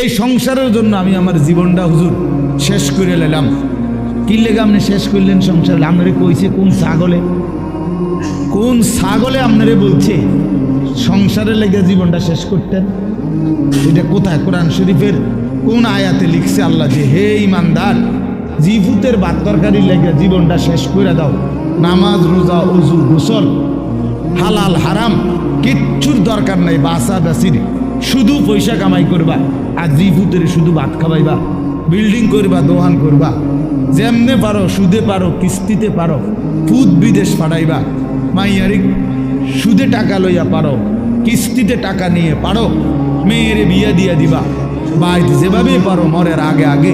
এই সংসারের জন্য আমি আমার জীবনটা হুজুর শেষ করে নিলাম। কি লেগে আপনি শেষ করলেন সংসার? আপনারে কইছে, কোন ছাগলে? কোন ছাগলে আপনারে বলছে সংসারে লেগে জীবনটা শেষ করতেন? এটা কোথায়? কোরআন শরীফের কোন আয়াতে লিখছে আল্লাহ যে, হে ইমানদার জিফুতের বাদ তরকারি লেগে জীবনটা শেষ করে দাও। নামাজ, রোজা অজু গোসল, হালাল, হারাম, কিচ্ছুর দরকার নাই বাসা বাসির শুধু পয়সা কামাই করবা, আর জিফুতের শুধু ভাত খাবাইবা বিল্ডিং করবা দোকান করবা। যেমনে পারো, সুদে পারো, কিস্তিতে পারো ফুদ বিদেশ পাঠাইবা মাইয়ারি সুদে টাকা লইয়া পারো, কিস্তিতে টাকা নিয়ে পারো, মেয়ের বিয়া দিয়া দিবা। বাড়িতে যেভাবে পারো, মরের আগে আগে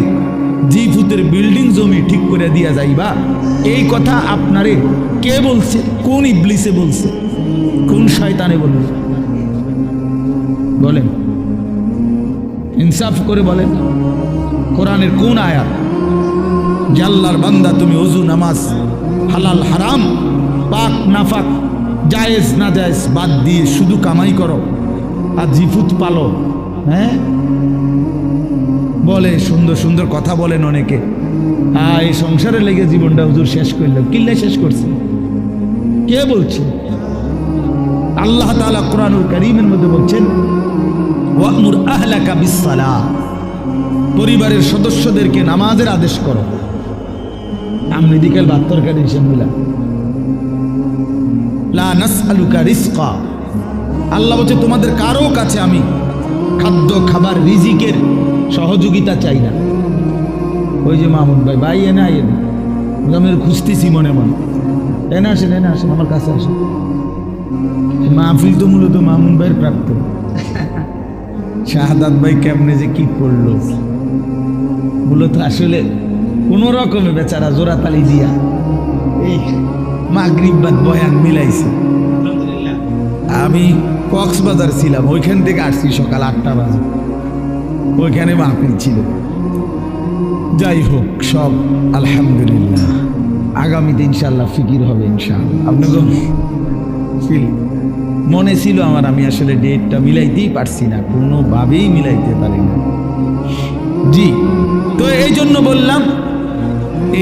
জি ফুতের বিল্ডিং জমি ঠিক করে দিয়া যাইবা। এই কথা আপনারে কে বলছে? কোন ইবলিসে বলছে? কোন শয়তানে বলল বলেন। ইনসাফ করে বলেন। কোরআনের কোন আয়াত? জাল্লার বান্দা তুমি অজু নামাজ, হালাল, হারাম, পাক, নাফাক, জায়েজ না জায়েজ বাদ দিয়ে শুধু কামাই করো আর জিফুত পালো হ্যাঁ? বলে, সুন্দর সুন্দর কথা বলেন অনেকে। হ্যাঁ এই সংসারে লেগে জীবনটা হুজুর শেষ করল। কিল্লে শেষ করছে। কে বলছে? আল্লাহ তালা কোরআনুল করিমের মধ্যে বলছেন, ওয়ামুর আহলাকা বিসসালাহ পরিবারের সদস্যদেরকে নামাজের আদেশ করো। আমি বিকেল ভাত তরকারি হিসেবে মিলাম লা নাসআলুকা রিজকা। আল্লাহ বলছে, তোমাদের কারও কাছে আমি খাদ্য, খাবার, রিজিকের সহযোগিতা চাই না। ওই যে মামুন ভাই ভাই, এনে আই এনে। আমি খুঁজতেছি মনে মনে। এনে আসেন এনে আসেন, আমার কাছে আসেন। মাহফিল তো মূলত মামুন ভাইয়ের প্রাপ্ত শাহাদাত ভাই কেমনে যে কি করল। মূলত আসলে কোনো রকমে বেচারা জোড়াতালি দিয়া এই মাগরিবাদ বয়ান মিলাইছে। আমি কক্সবাজার ছিলাম, ওইখান থেকে আসছি সকাল আটটা বাজে। ওইখানে মাহফিল ছিল। যাই হোক, সব আলহামদুলিল্লাহ। আগামীতে ইনশাল্লাহ ফিকির হবে ইনশাল্লাহ আপনাকে ফিল মনে ছিল আমার, আমি আসলে ডেটটা মিলাইতেই পারছি না, কোনোভাবেই মিলাইতে পারি না। জি, তো এই জন্য বললাম,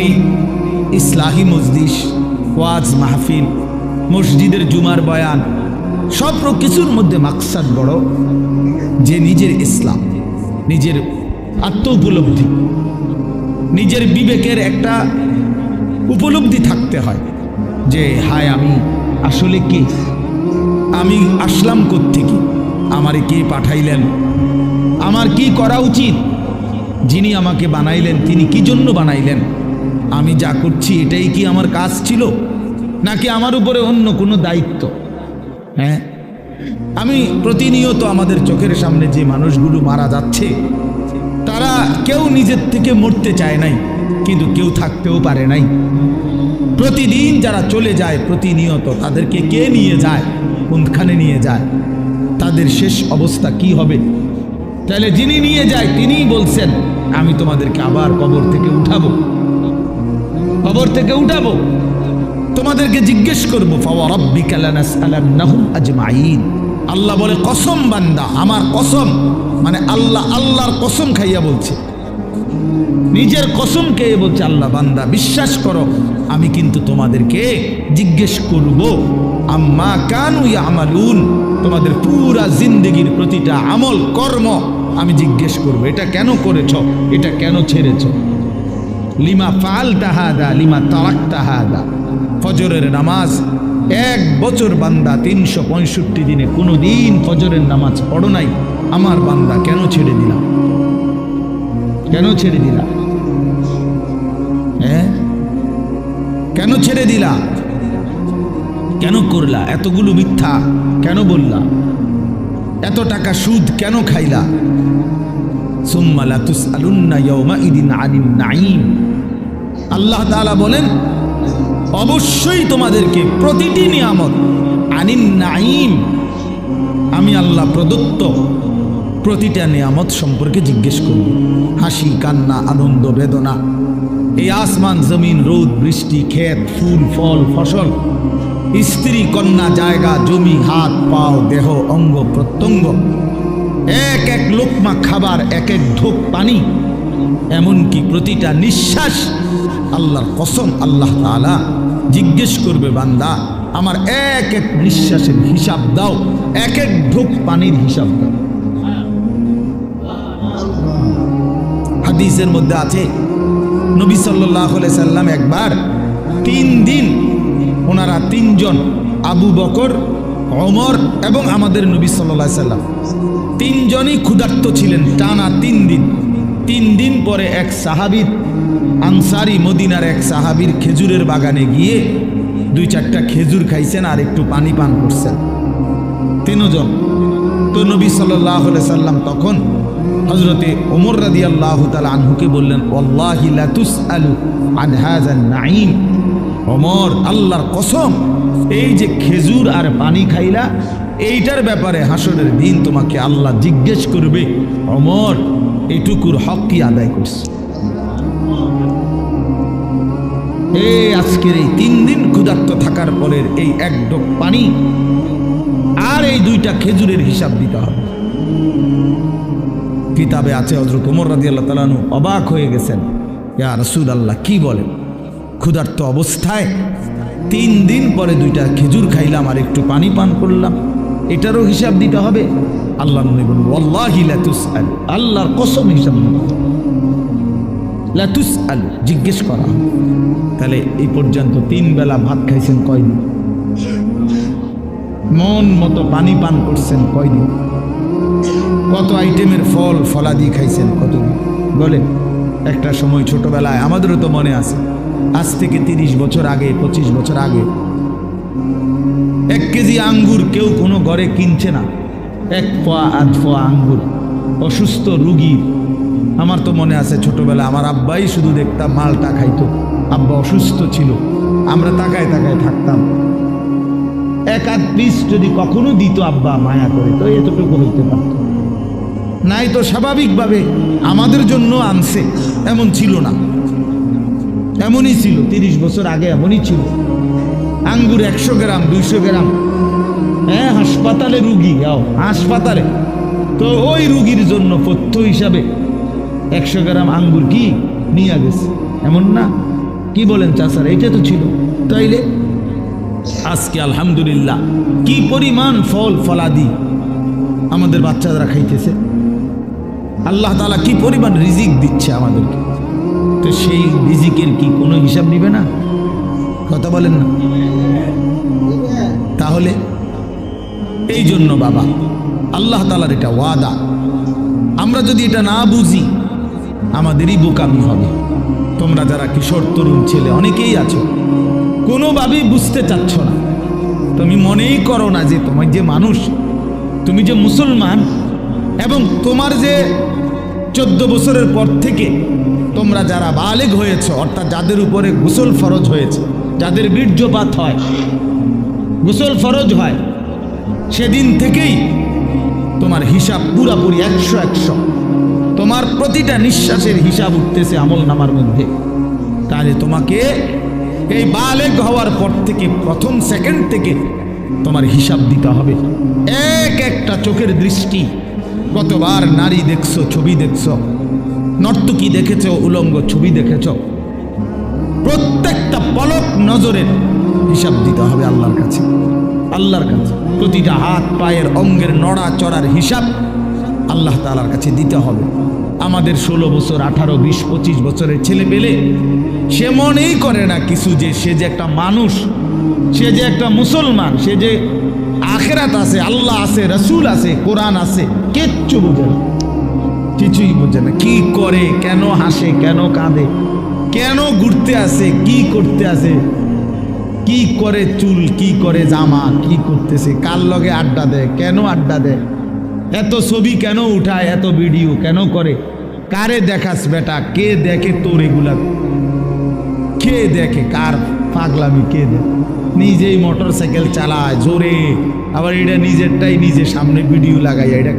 এই ইসলাহি মজলিস, ওয়াজ মাহফিল, মসজিদের জুমার বয়ান, সব কিছুর মধ্যে মাকসাদ বড়, যে নিজের ইসলাম, নিজের আত্ম উপলব্ধি নিজের বিবেকের একটা উপলব্ধি থাকতে হয়, যে হায় আমি আসলে কে? আমি আসলাম কোত্থেকে? আমারে কে পাঠাইলেন? আমার কি করা উচিত? যিনি আমাকে বানাইলেন, তিনি কি জন্য বানাইলেন? আমি যা করছি, এটাই কি আমার কাজ ছিল? নাকি আমার উপরে অন্য কোনো দায়িত্ব? হ্যাঁ? আমি প্রতিনিয়ত আমাদের চোখের সামনে যে মানুষগুলো মারা যাচ্ছে, তারা কেউ নিজের থেকে মরতে চায় নাই, কিন্তু কেউ থাকতেও পারে নাই। প্রতিদিন যারা চলে যায়, প্রতিনিয়ত তাদেরকে কে নিয়ে যায়? কোনখানে নিয়ে যায়। তাদের শেষ অবস্থা কি হবে? তাহলে যিনি নিয়ে যায়, তিনিই বলছেন, আমি তোমাদেরকে আবার কবর থেকে উঠাবো। কবর থেকে উঠাবো। তোমাদেরকে জিজ্ঞেস করব আল্লাহ বলে, কসম বান্দা, আমার কসম। মানে আল্লাহ, আল্লাহর কসম খাইয়া বলছে। নিজের কসম কে বলছে, আল্লাহ বান্দা, বিশ্বাস করো, আমি কিন্তু তোমাদেরকে জিজ্ঞেস করব, আম্মা কানু আমালুন তোমাদের পুরা জিন্দগির প্রতিটা আমল, কর্ম আমি জিজ্ঞেস করব। এটা কেন করেছ? এটা কেন ছেড়েছ? লিমা ফাল তাহাদা লিমা তারাক তাহাদা ফজরের নামাজ, এক বছর বান্দা তিনশো পঁয়ষট্টি দিনে কোনো দিন ফজরের নামাজ পড়ো নাই। আমার বান্দা কেন ছেড়ে দিলাম? কেন ছেড়ে দিলা? হ্যাঁ? কেন ছেড়ে দিলা? কেন করলা? এতগুলো মিথ্যা কেন বললা? এত টাকা সুদ কেন খাইলা? আল্লাহ তাআলা বলেন, অবশ্যই তোমাদেরকে প্রতিটি নিয়ামত আনিন নাঈম। আমি আল্লাহ প্রদত্ত প্রতিটা নিয়ামত সম্পর্কে জিজ্ঞেস করব হাসি, কান্না, আনন্দ, বেদনা। এই আসমান, জমিন, রোদ, বৃষ্টি, ক্ষেত, ফুল, ফল, ফসল। স্ত্রী, কন্যা, জায়গা, জমি, হাত, পাও, দেহ, অঙ্গ, প্রত্যঙ্গ। এক এক লোকমা খাবার, এক এক ঢোক পানি। এমনকি প্রতিটা নিঃশ্বাস আল্লাহর কসম, আল্লাহ তাআলা জিজ্ঞেস করবে, বান্দা, আমার এক এক নিঃশ্বাসের হিসাব দাও, এক এক ঢোক পানির হিসাব দাও। হাদিসের মধ্যে আছে, নবী সাল্লাহ সাল্লাম একবার তিন দিন ওনারা তিনজন, আবু বকর অমর এবং আমাদের নবী সাল্লাহ সাল্লাম, তিনজনই ক্ষুধার্ত ছিলেন টানা তিন দিন। তিন দিন পরে এক সাহাবির আনসারি মদিনার এক সাহাবির খেজুরের বাগানে গিয়ে দুই চারটা খেজুর খাইছেন আর একটু পানি পান করছেন। তিনজন। তো নবী সাল্লাহ সাল্লাম তখন হজরতে ওমর রাদি আল্লাহ তালা আনহুকে বললেন নাইম ওমর, আল্লাহর কসম, এই যে খেজুর আর পানি খাইলা, এইটার ব্যাপারে হাসরের দিন তোমাকে আল্লাহ জিজ্ঞেস করবে। অমর এটুকুর হক কি আদায় করছে এই আজকের এই তিন দিন ক্ষুধার্ত থাকার পরের এই এক ডোক পানি আর এই দুইটা খেজুরের হিসাব দিতে হবে। কিতাবে আছে হজরত উমর রাজি আল্লাহ তালানু অবাক হয়ে গেছেন। ইয়া রসুল আল্লাহ কি বলেন? ক্ষুধার্ত অবস্থায় তিন দিন পরে দুইটা খেজুর খাইলাম আর একটু পানি পান করলাম। এটারও হিসাব দিতে হবে। আল্লাহ নবী আল্লাহর কসম হিসাব। লাতুস আলু জিজ্ঞেস করা। তাহলে এই পর্যন্ত তিন বেলা ভাত খাইছেন কয়দিন? মন মতো পানি পান করছেন কয়দিন? কত আইটেমের ফল ফলাদি খাইছেন, কত? বলেন, একটা সময় ছোটবেলায়, আমাদেরও তো মনে আছে, আজ থেকে তিরিশ বছর আগে, পঁচিশ বছর আগে, এক কেজি আঙ্গুর কেউ কোনো ঘরে কিনছে না। এক পোয়া, আধ পোয়া আঙ্গুর, অসুস্থ রুগী। আমার তো মনে আছে ছোটবেলা আমার আব্বাই শুধু দেখতাম, মালটা খাইতো। আব্বা অসুস্থ ছিল, আমরা তাকায় তাকায় থাকতাম। এক আধ পিস যদি কখনো দিত আব্বা, মায়া করে, তো এতটুকু হইতে পারত। নাই তো স্বাভাবিকভাবে আমাদের জন্য আনছে। এমন ছিল না। এমনই ছিল। তিরিশ বছর আগে এমনই ছিল। আঙ্গুর একশো গ্রাম, দুইশো গ্রাম। হ্যাঁ হাসপাতালে রুগী, যাও, হাসপাতালে। তো ওই রুগীর জন্য পথ্য হিসাবে একশো গ্রাম আঙ্গুর কি নিয়ে গেছে? এমন না? কি বলেন চাষার এটা তো ছিল। তাইলে আজকে আলহামদুলিল্লাহ কি পরিমাণ ফল, ফলাদি আমাদের বাচ্চারা খাইতেছে? আল্লাহ তালা কি পরিমাণ রিজিক দিচ্ছে আমাদেরকে? তো সেই রিজিকের কি কোনো হিসাব নিবে না? কথা বলেন না। তাহলে এই জন্য বাবা, আল্লাহ তালার এটা ওয়াদা। আমরা যদি এটা না বুঝি, আমাদেরই বোকামি হবে। তোমরা যারা কিশোর তরুণ ছেলে, অনেকেই আছো। কোনোভাবেই বুঝতে চাচ্ছ না। তুমি মনেই করো না যে তোমার যে মানুষ, তুমি যে মুসলমান, এবং তোমার যে চোদ্দ বছরের পর থেকে তোমরা যারা বালেগ হয়েছ, অর্থাৎ যাদের উপরে গোসল ফরজ হয়েছে, যাদের বীর্যপাত হয়, গোসল ফরজ হয়, সেদিন থেকেই তোমার হিসাব পুরাপুরি একশো একশো। তোমার প্রতিটা নিঃশ্বাসের হিসাব উঠতেছে আমল নামার মধ্যে। তাহলে তোমাকে এই বালেগ হওয়ার পর থেকে, প্রথম সেকেন্ড থেকে তোমার হিসাব দিতে হবে। এক একটা চোখের দৃষ্টি কতবার নারী দেখছ, ছবি দেখছ? নর্তকী দেখেছ, উলঙ্গ ছবি দেখেছ? প্রত্যেকটা পলক নজরের হিসাব দিতে হবে আল্লাহর কাছে। আল্লাহর কাছে। প্রতিটা হাত, পায়ের অঙ্গের নড়া চড়ার হিসাব আল্লাহ তালার কাছে দিতে হবে। আমাদের ষোলো বছর, আঠারো, বিশ, পঁচিশ বছরের ছেলে পেলে সে মনেই করে না কিছু যে সে যে একটা মানুষ, সে যে একটা মুসলমান, সে যে আখেরাত আছে, আল্লাহ আছে, রসুল আছে, কোরআন আছে, কিচ্ছু বোঝে না। কিছুই বোঝে না, কি করে, কেন হাসে, কেন কাঁদে, কেন ঘুরতে আসে, কি করতে আসে, কি করে চুল, কি করে জামা, কি করতেছে, কার লগে আড্ডা দেয়, কেন আড্ডা দেয়, এত ছবি কেন উঠায়, এত ভিডিও কেন করে, কারে দেখাস বেটা, কে দেখে তোর এগুলা? কে দেখে, কার? পাগলামি কে নিজেই মোটর সাইকেল চালায়, জোরে। আবার এটা নিজেরটাই নিজে সামনে ভিডিও লাগাই এটা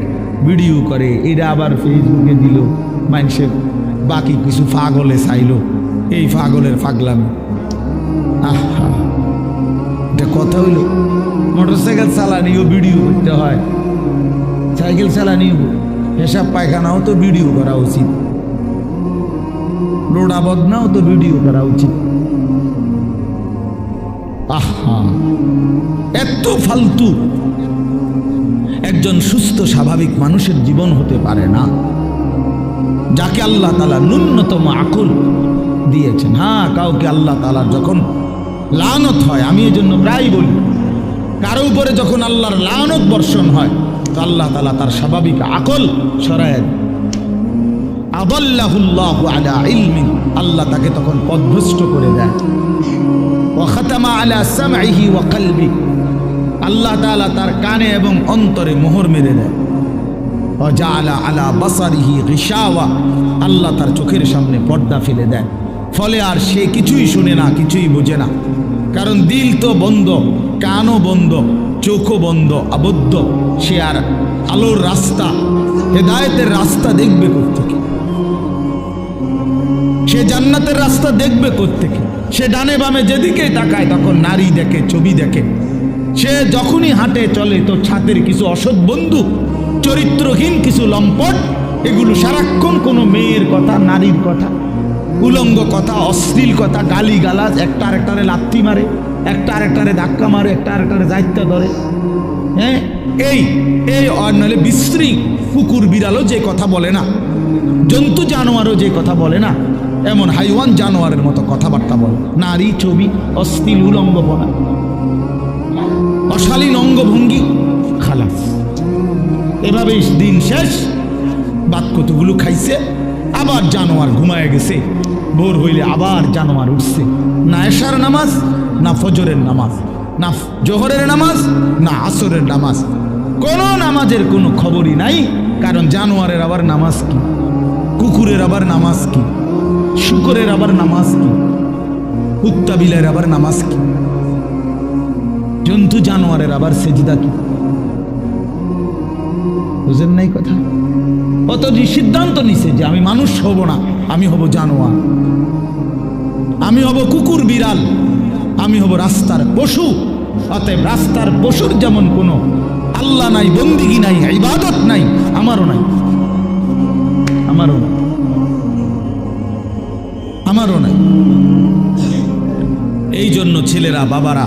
ভিডিও করে। এটা আবার ফেসবুকে দিল। মানুষের বাকি কিছু পাগলে চাইলো। এই পাগলের পাগলামি আহা। এটা কথা হইল। মোটর সাইকেল চালানিও ভিডিও করতে হয়। সাইকেল চালানিও। পেশাব পায়খানাও তো ভিডিও করা উচিত। রোডা বদনাও তো ভিডিও করা উচিত। আহা। এত ফালতু। একজন সুস্থ, স্বাভাবিক মানুষের জীবন হতে পারে না। যাকে আল্লাহ তালা ন্যূনতম আকল দিয়েছেন। হ্যাঁ কাউকে আল্লাহ তালার যখন লানত হয়, আমি এই জন্য প্রায় বলি, কারও উপরে যখন আল্লাহর লানত বর্ষণ হয়, তো আল্লাহ তালা তার স্বাভাবিক আকল সরায় দেন। আদাল্লাহুল্লাহু আলা ইলমিন। আল্লাহ তাকে তখন পদভ্রষ্ট করে দেয় ওয়াখাতামা আলা সামঈহি ওয়া কলবি। আল্লাহ তার কানে এবং অন্তরে মোহর মেরে দেয়। ওয়াজাআলা আলা বাসারিহি গিশাওয়া। আল্লাহ তার চোখের সামনে পর্দা ফেলে দেয়। ফলে আর সে কিছুই শুনে না, কিছুই বোঝে না। কারণ দিল তো বন্ধ, কানও বন্ধ, চোখও বন্ধ, আবদ্ধ। সে আর আলোর রাস্তা, হেদায়েতের রাস্তা দেখবে কোথেকে সে জান্নাতের রাস্তা দেখবে কোত্থেকে? সে ডানে বামে যেদিকেই তাকায় তখন নারী দেখে, ছবি দেখে। সে যখনই হাঁটে, চলে তো ছাতের কিছু অসৎ বন্ধু, চরিত্রহীন কিছু লম্পট, এগুলো সারাক্ষণ কোনো মেয়ের কথা, নারীর কথা। উলঙ্গ কথা, অশ্লীল কথা গালি গালাজ একটা আরেকটারে লাথি মারে, একটা আরেকটারে ধাক্কা মারে, একটা আরেকটারে দায়িত্ব ধরে। হ্যাঁ? এই এই নাহলে বিশ্রী, কুকুর বিড়ালও যে কথা বলে না, জন্তু জানোয়ারও যে কথা বলে না। এমন হাইওয়ান জানোয়ারের মতো কথাবার্তা বলে। নারী ছবি, অশ্লীল উলঙ্গপনা অশালীন অঙ্গভঙ্গি, খালাস। এভাবেই দিন শেষ বাদ কতগুলো খাইছে, আবার জানোয়ার ঘুমায় গেছে। ভোর হইলে আবার জানোয়ার উঠছে। না এশার নামাজ, না ফজরের নামাজ, না জোহরের নামাজ, না আসরের নামাজ। কোনো নামাজের কোনো খবরই নাই, কারণ জানোয়ারের আবার নামাজ কি? কুকুরের আবার নামাজ কি? শুকরের আবার নামাজ কি? কুত্তা বিলের আবার নামাজ কি? জন্তু জানোয়ারের আবার সেজদা কি? বুঝেন নাই কথা? অত সিদ্ধান্ত নিছে যে আমি মানুষ হব না, আমি হব জানোয়ার। আমি হব কুকুর বিড়াল, আমি হব রাস্তার পশু। অতএব রাস্তার পশুর যেমন কোনো আল্লাহ নাই, বন্দিগি নাই, ইবাদত নাই, আমারও নাই। আমারও নাই। আমারও নাই। এই জন্য ছেলেরা, বাবারা,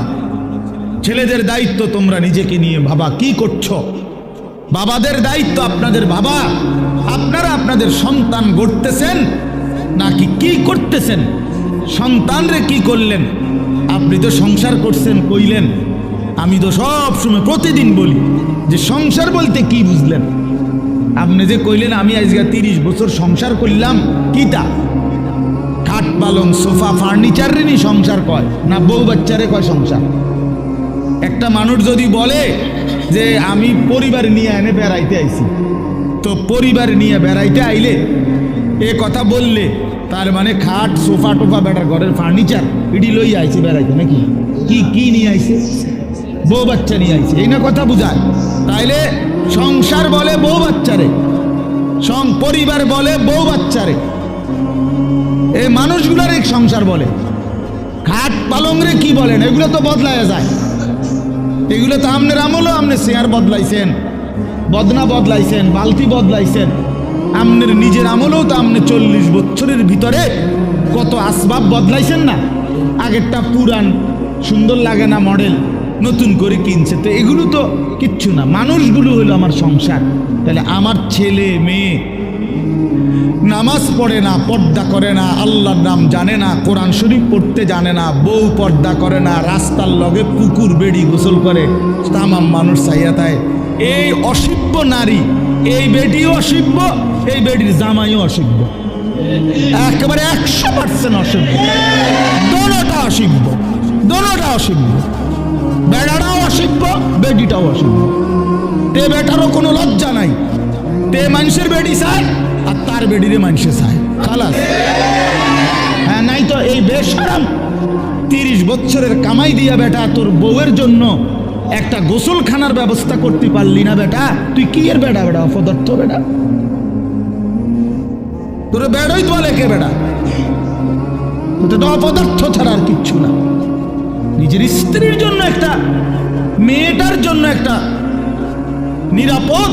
ছেলেদের দায়িত্ব তোমরা নিজেকে নিয়ে ভাবা, কি করছ? বাবাদের দায়িত্ব আপনাদের বাবা আপনারা আপনাদের সন্তান গড়তেছেন নাকি কি করতেছেন? সন্তানরে কি করলেন? আপনি তো সংসার করছেন, কইলেন। আমি তো সব সময় প্রতিদিন বলি যে সংসার বলতে কি বুঝলেন? আপনি যে কইলেন, আমি আজকে তিরিশ বছর সংসার করলাম খাট পালং, সোফা ফার্নিচারেরই সংসার কয়? না বউ বাচ্চারে কয় সংসার? একটা মানুষ যদি বলে যে আমি পরিবার নিয়ে এনে বেড়াইতে আইছি, তো পরিবার নিয়ে বেড়াইতে আইলে এ কথা বললে তার মানে খাট, সোফা টোফা বেটার ঘরের ফার্নিচার এটি লই আইছে বেড়াইতে নাকি? কি কি নিয়ে আইছে? বউ বাচ্চা নিয়ে আইছে, এই না কথা বুঝায়। তাইলে সংসার বলে বউ বাচ্চারে সং, পরিবার বলে বউ বাচ্চারে এই মানুষগুলার এক সংসার বলে। খাট পালং রে কি বলেন? এগুলো তো বদলায় যায়। এগুলো তো আমনের আমলও আপনি শেয়ার বদলাইছেন। বদনা বদলাইছেন, বালতি বদলাইছেন। আমনের নিজের আমলেও তো আপনি চল্লিশ বছরের ভিতরে কত আসবাব বদলাইছেন না? আগেরটা পুরান, সুন্দর লাগে না মডেল, নতুন করে কিনছে। তো এগুলো তো কিচ্ছু না। মানুষগুলো হলো আমার সংসার। তাহলে আমার ছেলে, মেয়ে নামাজ পড়ে না, পর্দা করে না, আল্লাহর নাম জানে না, কোরআন শরীফ পড়তে জানে না, বউ পর্দা করে না, রাস্তার লগে পুকুর বেড়ি গোসল করে, তামাম মানুষ চাইয়া তাই এই অসিব্য নারী, এই বেটিও অসিব্য এই বেটির জামাইও অসিব্য একেবারে একশো পার্সেন্ট অসিব্য দোনোটা অসিব্য দোনোটা অসিব্য বেড়াটাও অসিব্য বেডিটাও অসিব্য তে বেটারও কোনো লজ্জা নাই। তে মানুষের বেডি চায় আর তার বেডিরে মানুষে চায়। খালাস। হ্যাঁ নাই তো এই বেশরাম তিরিশ বছরের কামাই দিয়া বেটা, তোর বউয়ের জন্য একটা গোসলখানার ব্যবস্থা করতে পারলি না বেটা। তুই কি এর বেটা বেটা অপদার্থ বেটা তোর বেড়ই তো লেখে বেটা তো তো অপদার্থ ছাড়া আর কিচ্ছু না। নিজের স্ত্রীর জন্য একটা, মেয়েটার জন্য একটা নিরাপদ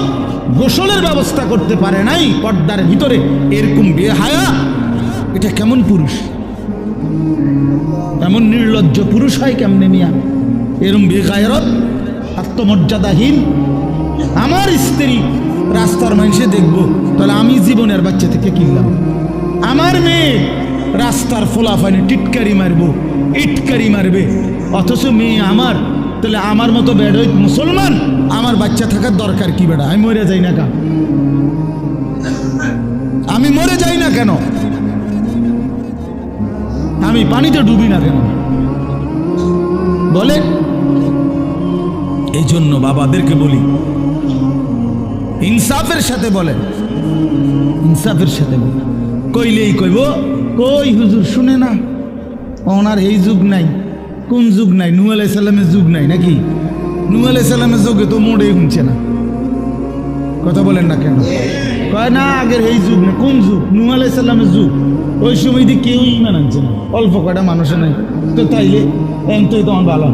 গোসলের ব্যবস্থা করতে পারে নাই, পর্দার ভিতরে। এরকম বেহায়া। এটা কেমন পুরুষ? এমন নির্লজ্জ পুরুষ হয় কেমনে মিয়া? এরম বেগায়রত আত্মমর্যাদাহীন। আমার স্ত্রী রাস্তার মানুষে দেখব, তাহলে আমি জীবনের বাচ্চা থেকে কিনলাম। আমার মেয়ে রাস্তার ফোলাফানি টিটকারি মারবো, ইটকারি মারবে। অথচ মেয়ে আমার তাহলে আমার মতো বেড়ই মুসলমান? আমার বাচ্চা থাকার দরকার কি বেড়া আমি মরে যাই না কেন? আমি মরে যাই না কেন? আমি পানিতে ডুবি না কেন? বলেন। এই জন্য বাবাদেরকে বলি, ইনসাফের সাথে বলেন। ইনসাফের সাথে বলেন। কইলেই কইব, কই হুজুর শুনে না, ওনার এই যুগ নাই। কোন যুগ নাই? নু আলাই সাল্লামের যুগ নাই নাকি? নু আলাই সাল্লামের যুগে তো মোড়েই শুনছে না। কথা বলেন না কেন? কয় না, আগের এই যুগ না, কোন যুগ? নু আলাই সাল্লামের যুগ। ওই সময় দিয়ে কেউ ইমান আনছে না। অল্প কয়টা মানুষে নাই। তো তাইলে এম তো তোমার ভালো।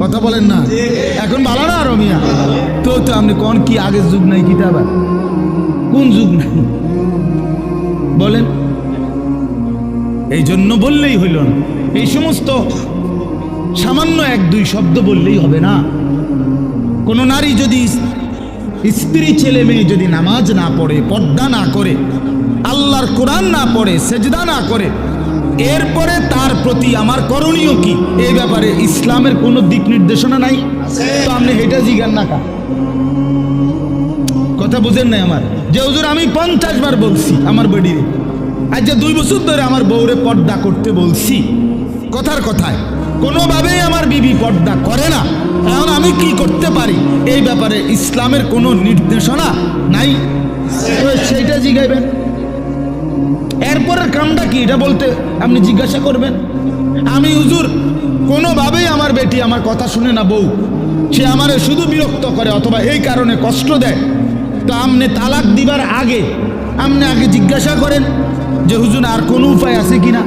কথা বলেন না। এখন ভালো না আরও মিয়া? তো তো আপনি কোন কি আগের যুগ নাই কিটা আবার কোন যুগ নাই? বলেন। এই জন্য বললেই হইল না। এই সমস্ত সামান্য এক দুই শব্দ বললেই হবে না। কোনো নারী যদি স্ত্রী ছেলে মেয়ে যদি নামাজ না পড়ে, পর্দা না করে, আল্লাহর কোরআন না পড়ে, সেজদা না করে, এরপরে তার প্রতি আমার করণীয় কি? এই ব্যাপারে ইসলামের কোনো দিক নির্দেশনা নাই। তো আপনি হেঁটে জিগান না কা কথা বুঝেন নাই আমার? যে হুজুর, আমি পঞ্চাশ বার বলছি আমার বেডিরে আজ যে দুই বছর ধরে আমার বউরে পর্দা করতে বলছি, কথার কথায়, কোনোভাবেই আমার বিবি পর্দা করে না। এখন আমি কি করতে পারি? এই ব্যাপারে ইসলামের কোনো নির্দেশনা নাই। সেইটা জিগাইবেন। এরপরের কামটা কি? এটা বলতে আপনি জিজ্ঞাসা করবেন। আমি হুজুর, কোনোভাবেই আমার বেটি আমার কথা শুনে না বউ। সে আমারে শুধু বিরক্ত করে অথবা এই কারণে কষ্ট দেয়। তো আপনি তালাক দিবার আগে আপনি আগে জিজ্ঞাসা করেন যে হুজুর, আর কোনো উপায় আছে কিনা?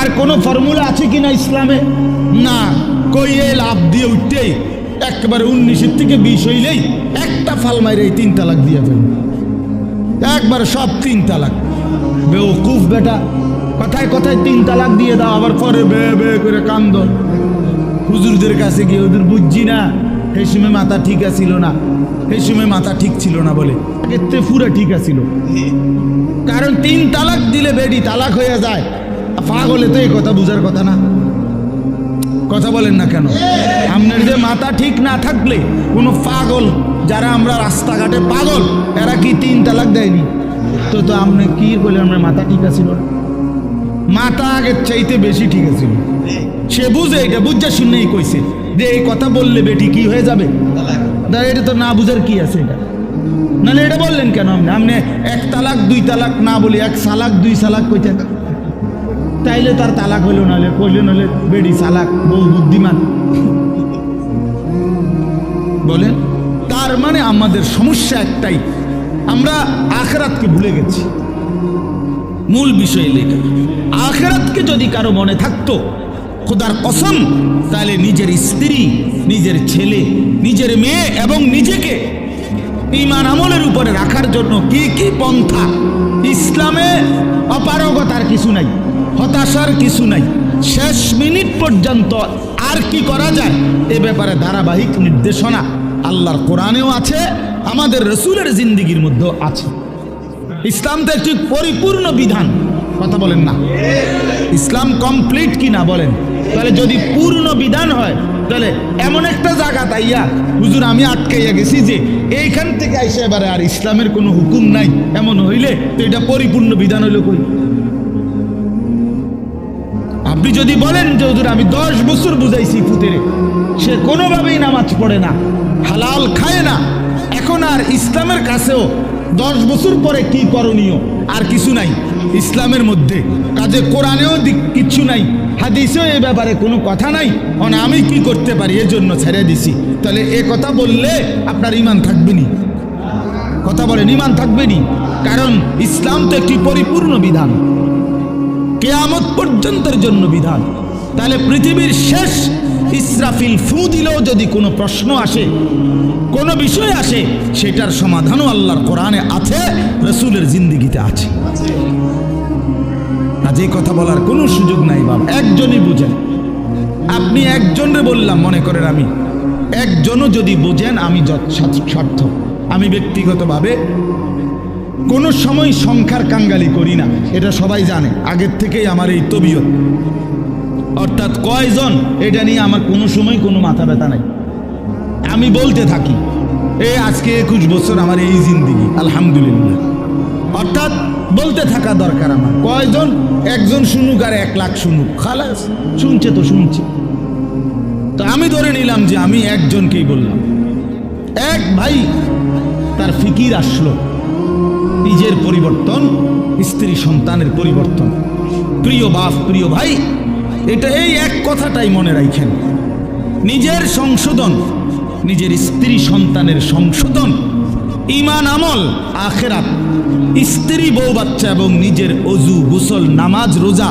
আর কোনো ফর্মুলা আছে কিনা ইসলামে? না। কইয়ে লাভ দিয়ে উঠতেই একবারে উনিশের থেকে বিশ হইলেই একটা ফাল মাইরে তিন তালাক দিয়ে ফেলবে। একবার সব তিন তালাক। বেউকুফ বেটা, কথায় কথায় তিন তালাক দিয়ে দাও, আবার পরে বে বে করে কান্দ। হুজুরদের কাছে গিয়ে হুজুর বুঝছি না। সেই সময় মাথা ঠিক আছিল না সেই সময় মাথা ঠিক ছিল না বলে। থেকে পুরা ঠিক আছিল। কারণ তিন তালাক দিলে বেডি তালাক হয়ে যায়। পাগলে তো এই কথা বুঝার কথা না। কথা বলেন না কেন? আপনার যে মাথা ঠিক না থাকলে কোনো পাগল, যারা আমরা রাস্তাঘাটে পাগল, এরা কি তিন তালাক দেয়নি? তো তো আপনি কি বলে আপনার মাথা ঠিক আছিল? মাথা আগের চাইতে বেশি ঠিক আছিল। সে বুঝে, এটা বুঝা শুনেই কইছে। যে এই কথা বললে বেটি, কি হয়ে যাবে? না, এটা তো না বুঝার কি আছে এটা? নাহলে এটা বললেন কেন আপনি? আপনি এক তালাক, দুই তালাক না বলি এক সালাক, দুই সালাক কইতেন। তাইলে তার তালাক হইল নাহলে কইলে নাহলে বেডি সালাক বউ বুদ্ধিমান। বলেন, তার মানে আমাদের সমস্যা একটাই, আমরা আখরাতকে ভুলে গেছি। মূল বিষয় লেখা আখেরাতকে যদি কারও মনে থাকতো খোদার কসম, তাহলে নিজের স্ত্রী, নিজের ছেলে, নিজের মেয়ে এবং নিজেকে ইমান আমলের উপরে রাখার জন্য কি কি পন্থা? ইসলামে অপারগতার কিছু নাই, হতাশার কিছু নাই, শেষ মিনিট পর্যন্ত আর কি করা যায়? এ ব্যাপারে ধারাবাহিক নির্দেশনা আল্লাহর কোরআনেও আছে, আমাদের রসুলের জিন্দিগির মধ্যেও আছে। ইসলাম তো একটি পরিপূর্ণ বিধান, কথা বলেন না। ইসলাম কমপ্লিট কি না বলেন? তাহলে যদি পূর্ণ বিধান হয়, তাহলে এমন একটা জায়গা তাইয়া হুজুর, আমি আটকাইয়া গেছি যে এইখান থেকে আইসা এবারে আর ইসলামের কোনো হুকুম নাই, এমন হইলে তো এটা পরিপূর্ণ বিধান হইল কই? আপনি যদি বলেন যে, হুজুর, আমি দশ বছর বুঝাইছি ফুতেরে সে কোনোভাবেই নামাজ পড়ে না, হালাল খায় না, এখন আর ইসলামের কাছেও দশ বছর পরে কি করণীয়? আর কিছু নাই। ইসলামের মধ্যে। কাজে কোরআনেও দিক কিচ্ছু নাই। হাদিসেও এ ব্যাপারে কোনো কথা নাই। অন, আমি কি করতে পারি? এজন্য ছেড়ে দিছি। তাহলে এ কথা বললে আপনার ইমান থাকবেনি কথা বলেন, ইমান থাকবেনি কারণ ইসলাম তো একটি পরিপূর্ণ বিধান। কেয়ামত পর্যন্তের জন্য বিধান। তাহলে পৃথিবীর শেষ ইসরাফিল ফু দিলেও যদি কোনো প্রশ্ন আসে, কোনো বিষয় আসে, সেটার সমাধানও আল্লাহর কোরআনে আছে, রসুলের জিন্দিগিতে আছে। এই কথা বলার কোনো সুযোগ নাই বাবা একজনই বুঝেন। আপনি একজনরে বললাম, মনে করেন আমি, একজনও যদি বোঝেন, আমি স্বার্থ আমি ব্যক্তিগতভাবে কোনো সময় সংখ্যার কাঙ্গালি করি না, এটা সবাই জানে, আগের থেকেই আমার এই তবিয়ত। অর্থাৎ কয়জন, এটা নিয়ে আমার কোনো সময় কোনো মাথা ব্যথা নাই। আমি বলতে থাকি, এ আজকে একুশ বছর আমার এই জিন্দিগি, আলহামদুলিল্লাহ। অর্থাৎ বলতে থাকা দরকার আমার, কয়জন? একজন শুনুক আর এক লাখ শুনুক। খালাস, শুনছে তো শুনছে। তো আমি ধরে নিলাম যে আমি একজনকেই বললাম। এক ভাই, তার ফিকির আসলো। নিজের পরিবর্তন, স্ত্রী সন্তানের পরিবর্তন। প্রিয় বাপ, প্রিয় ভাই এটা এই এক কথাটাই মনে রাখেন। নিজের সংশোধন, নিজের স্ত্রী সন্তানের সংশোধন ইমান আমল, আখেরাত, স্ত্রী, বউ, বাচ্চা এবং নিজের অজু, গুসল, নামাজ, রোজা,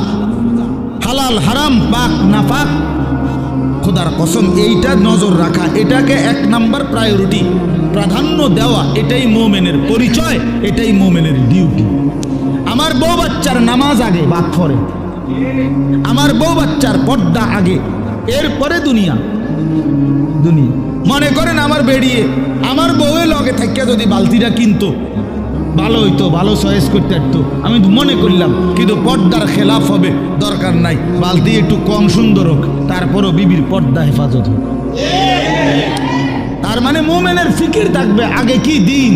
হালাল, হারাম, পাক না পাক খোদার কসম, এইটা নজর রাখা, এটাকে এক নাম্বার প্রায়োরিটি প্রাধান্য দেওয়া, এটাই মোমেনের পরিচয়, এটাই মোমেনের ডিউটি আমার বউ বাচ্চার নামাজ আগে, বাদ পরে। আমার বউ বাচ্চার পর্দা আগে, এরপরে দুনিয়া। দুনিয়া। মনে করেন আমার বেরিয়ে আমার বউয়ের লগে থেকে যদি বালতিটা কিনতো, ভালো হইতো, ভালো চয়েস করতে পারতো। আমি মনে করলাম, কিন্তু পর্দার খেলাফ হবে, দরকার নাই। বালতি একটু কম সুন্দর হোক, তারপরও বিবির পর্দা হেফাজত হোক। তার মানে মোমেনের ফিকির থাকবে, আগে কি দিন?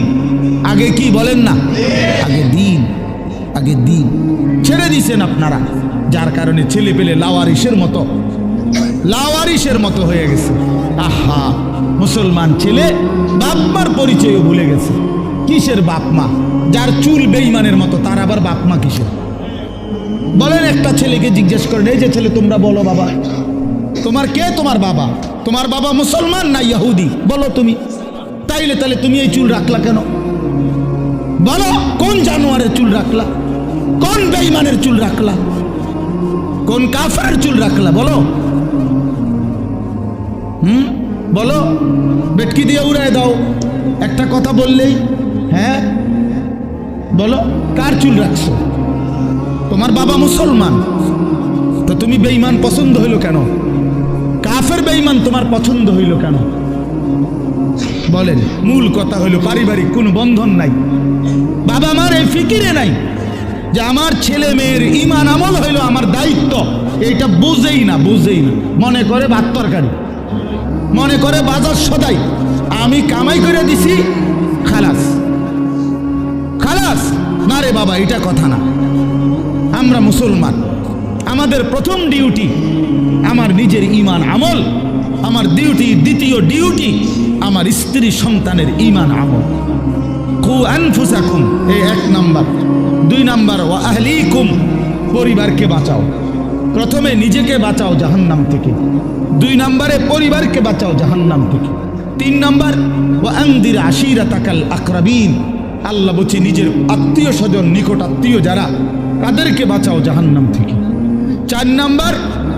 আগে কি বলেন না? আগে দিন। আগে দিন। ছেড়ে দিছেন আপনারা। যার কারণে ছেলে পেলে লাওয়ারিসের মতো লাওয়ারিসের মতো হয়ে গেছে। আহা, মুসলমান ছেলে বাপমার পরিচয়ও ভুলে গেছে। কিসের বাপমা? যার চুল বেইমানের মতো, তার আবার বাপমা কিসের? বলেন একটা ছেলেকে জিজ্ঞেস করেন, এই যে ছেলে, তোমরা বলো বাবা। তোমার কে? তোমার বাবা। তোমার বাবা মুসলমান না ইহুদি বলো তুমি। তাইলে তাহলে তুমি এই চুল রাখলা কেন? বলো, কোন জানোয়ারের চুল রাখলা? কোন বেইমানের চুল রাখলা? কোন কাফের চুল রাখলা, বলো? হুম? বলো? বেটকি দিয়ে উড়ায় দাও। একটা কথা বললেই হ্যাঁ? বলো, কার চুল রাখছো? তোমার বাবা মুসলমান। তো তুমি বেঈমান পছন্দ হইল কেন? কাফের বেঈমান তোমার পছন্দ হইল কেন? বলেন, মূল কথা হইল পারিবারিক, কোনো বন্ধন নাই। বাবা মার এই ফিকিরে নাই। যে আমার ছেলে মেয়ের ইমান আমল হইল আমার দায়িত্ব। এইটা বুঝেই না বুঝেই না। মনে করে ভাত তরকারি। মনে করে বাজার সদাই। আমি কামাই করে দিছি, খালাস। খালাস? না রে বাবা, এটা কথা না। আমরা মুসলমান। আমাদের প্রথম ডিউটি আমার নিজের ইমান আমল। আমার ডিউটি দ্বিতীয় ডিউটি আমার স্ত্রী সন্তানের ইমান আমল। কু আনফুসাকুম, এই এক নাম্বার। দুই নাম্বার ও আহলিকুম পরিবারকে বাঁচাও। প্রথমে নিজেকে বাঁচাও জাহান্নাম থেকে। দুই নম্বরে, পরিবারকে বাঁচাও জাহান্নাম থেকে। তিন নম্বর ও আন্দির আশিরা তাকাল আকরাবিন আল্লাহ বলছি, নিজের আত্মীয় স্বজন, নিকট আত্মীয় যারা, তাদেরকে বাঁচাও জাহান্নাম থেকে। চার নাম্বার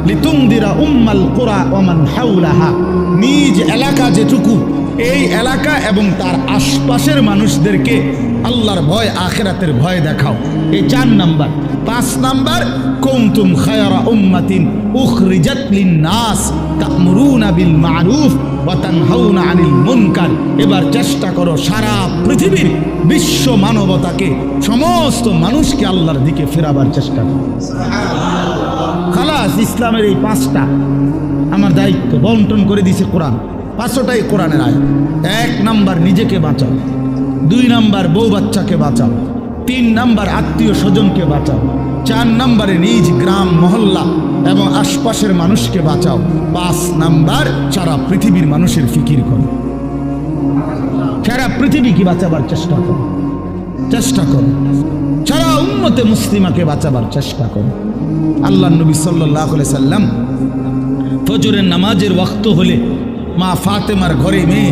লিতুংদিরা উম্মাল কোরআ ওমান হাউলাহা নিজ এলাকা যেটুকু, এই এলাকা এবং তার আশপাশের মানুষদেরকে আল্লাহর ভয় আখেরাতের ভয় দেখাও। এই চার নাম্বার। পাঁচ নাম্বার, কুনতুম খায়রা উম্মাতিন উখরিজাত লিন-নাস তা'মুরুনা বিল মা'রুফ আনিল মুনকার। এবার চেষ্টা করো সারা পৃথিবীর বিশ্ব মানবতাকে, সমস্ত মানুষকে আল্লাহর দিকে ফেরাবার চেষ্টা করো। খালাস, ইসলামের এই পাঁচটা আমার দায়িত্ব বন্টন করে দিছে কোরআন। পাঁচশোটাই কোরআনের আয় এক নাম্বার, নিজেকে বাঁচাও। দুই নাম্বার বউ বাচ্চাকে বাঁচাও। তিন নাম্বার আত্মীয় স্বজনকে বাঁচাও। চার নাম্বারে নিজ গ্রাম, মহল্লা এবং আশপাশের মানুষকে বাঁচাও। পাঁচ নাম্বার, সারা পৃথিবীর মানুষের ফিকির করো। সারা পৃথিবীকে বাঁচাবার চেষ্টা করো। চেষ্টা করো। সারা উন্মতে মুসলিমাকে বাঁচাবার চেষ্টা করো। আল্লাহ নবী সাল্লাহ সাল্লাম ফজরের নামাজের ওয়াক্ত হলে মা ফাতেমার ঘরে মেয়ে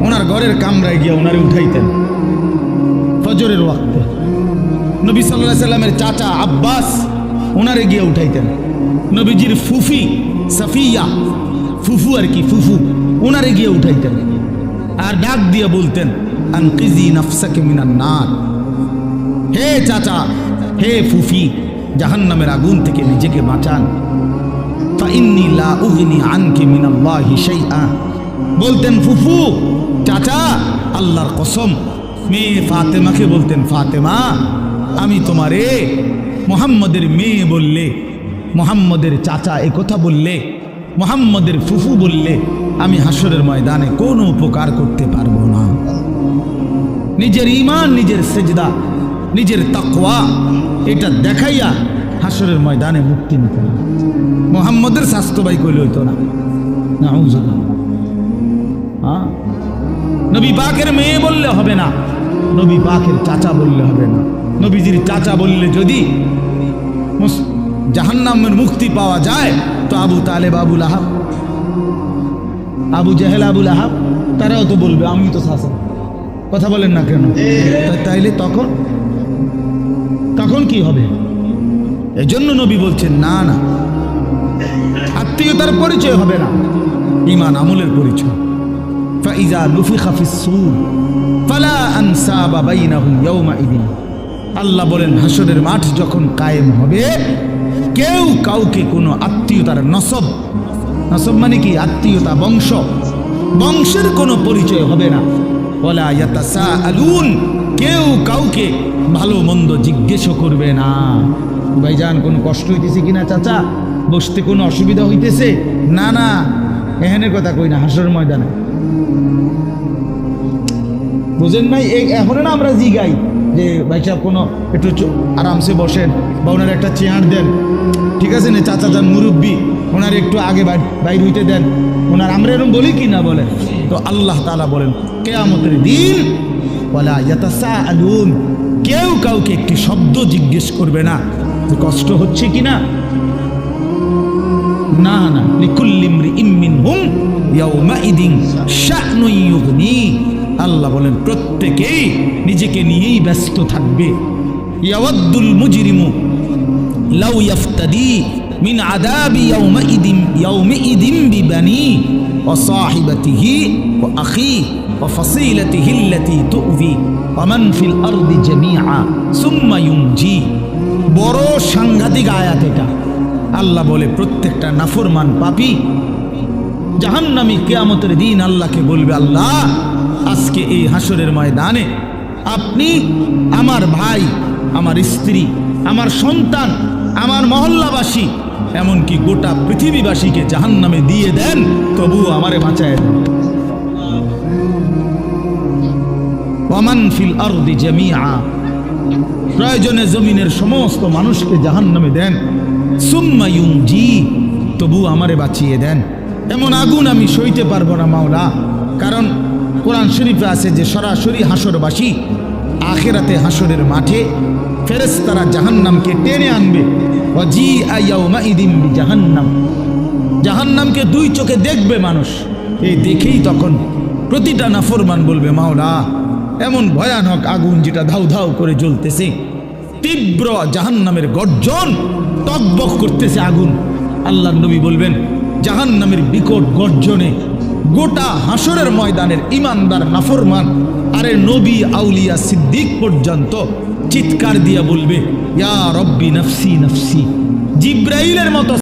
ওনার ঘরের কামরায় গিয়ে ওনারে উঠাইতেন। ফজরের ওয়াক্তে। নবী সাল্লাহ সাল্লামের চাচা আব্বাস ওনারে গিয়ে উঠাইতেন। নবীজির ফুফি সাফিয়া, ফুফু আর কি, ফুফু, ওনারে গিয়ে উঠাইতেন। আর ডাক দিয়ে বলতেন, আনকিজি নফসাকে মিনান নার। হে চাচা, হে ফুফি, জাহান্নামের আগুন থেকে নিজেকে বাঁচান। ফাইন্নি লা উগনি আনকি মিনাল্লাহি শাইআ। বলতেন, ফুফু চাচা, আল্লাহর কসম, মেয়ে ফাতেমাকে বলতেন, ফাতেমা, আমি তোমারে মোহাম্মদের মেয়ে বললে, মোহাম্মদের চাচা কথা বললে, মোহাম্মদের ফুফু বললে, আমি হাসরের ময়দানে কোনো উপকার করতে পারব না। নিজের ইমান নিজের সেজদা, নিজের তাকওয়া, এটা দেখাইয়া হাসরের ময়দানে মুক্তি নিতে হবে। মোহাম্মদের স্বাস্থ্য ভাই কইলে হইতো না। নাউজুবিল্লাহ। হ্যাঁ? নবী পাকের মেয়ে বললে হবে না। নবী পাকের চাচা বললে হবে না। নবীজির চাচা বললে যদি জাহান্নামের মুক্তি পাওয়া যায়, তো আবু তালেব আবুল আহাব আবু জাহেল আবুল আহাব তারাও তো বলবে আমি তো শাসন কথা বলেন না কেন? তাইলে তখন তখন কি হবে? এজন্য নবী বলছেন, না না। আত্মীয়তার পরিচয় হবে না। ইমান আমলের পরিচয়। ফাইজা নুফিখা ফিস-সূর ফালা আনসাবা বাইনাহুম ইয়াওমাইদিন আল্লাহ বলেন, হাসরের মাঠ যখন কায়েম হবে, কেউ কাউকে কোনো আত্মীয়তার নসব নসব মানে কি? আত্মীয়তা বংশ, বংশের কোনো পরিচয় হবে না। ওলা ইয়াতাসাআলুন, কেউ কাউকে ভালো মন্দ জিজ্ঞেসও করবে না। ভাইজান, কোনো কষ্ট হইতেছে কিনা চাচা? বসতে কোনো অসুবিধা হইতেছে? না না, এহেনের কথা কই না হাসর ময়দানে। বুঝেন নাই এই এখন না আমরা জিগাই যে ভাই সাহেব কোনো একটু আরামসে বসেন বা ওনার একটা চেয়ার দেন। ঠিক আছে না, চাচা যান মুরব্বী, ওনার একটু আগে বাই- বাইর হইতে দেন। ওনার আমরা এরকম বলি কি না বলেন? তো আল্লাহ তাআলা বলেন, কেয়ামতের দিন বলা কেউ কাউকে একটি শব্দ জিজ্ঞেস করবে না। কষ্ট হচ্ছে কি না? না না লিকুল্লিমরি ইম্মিন হুম ইয়াউমাইদিন শা'নুন ইউগনি আল্লাহ বলেন প্রত্যেকেই নিজেকে নিয়েই ব্যস্ত থাকবে ইয়াওয়াদ্দুল মুজরিমু লাউ ইয়াফতাদি মিন আদাবি ইয়াউমাইদিন ইয়াউমাইদিন বিবানি وصاحبته وأخيه وفصيلته التي تؤذي ومن في الأرض جميعا ثم ينجي বড় সাংঘাতিক আয়াত এটা আল্লাহ বলে, প্রত্যেকটা নাফরমান পাপি জাহান্নামী কেয়ামতের দিন আল্লাহকে বলবে, আল্লাহ, আজকে এই হাসরের ময়দানে আপনি আমার ভাই, আমার স্ত্রী, আমার সন্তান, আমার মহল্লাবাসী, এমনকি গোটা পৃথিবীবাসীকে জাহান্নামে দিয়ে দেন তবু আমারে বাঁচায় প্রয়োজনে জমিনের সমস্ত মানুষকে জাহান নামে দেন। সুম্মায়ুম জি তবু আমারে বাঁচিয়ে দেন। এমন আগুন আমি সইতে পারব না, মাওলা। কারণ কোরআন শরীফে আছে যে, সরাসরি হাসরবাসী আখেরাতে হাসরের মাঠে ফেরেশতারা জাহান্নামকে টেনে আনবে। জাহান্নাম জাহান্নামকে দুই চোখে দেখবে মানুষ। এই দেখেই তখন প্রতিটা নাফরমান বলবে, মাওলা, এমন ভয়ানক আগুন যেটা ধাউ ধাউ করে জ্বলতেছে। তীব্র জাহান্নামের গর্জন টকবক করতেছে আগুন। আল্লাহ নবী বলবেন জাহান নামের বিকট গর্জনে গোটা হাসরের ময়দানের ইমানদার নাফরমান, আরে নবী আউলিয়া সিদ্দিক পর্যন্ত চিৎকার দিয়া বলবে, ইয়া রব্বি নফসি নফসি। জিব্রাইলের মতো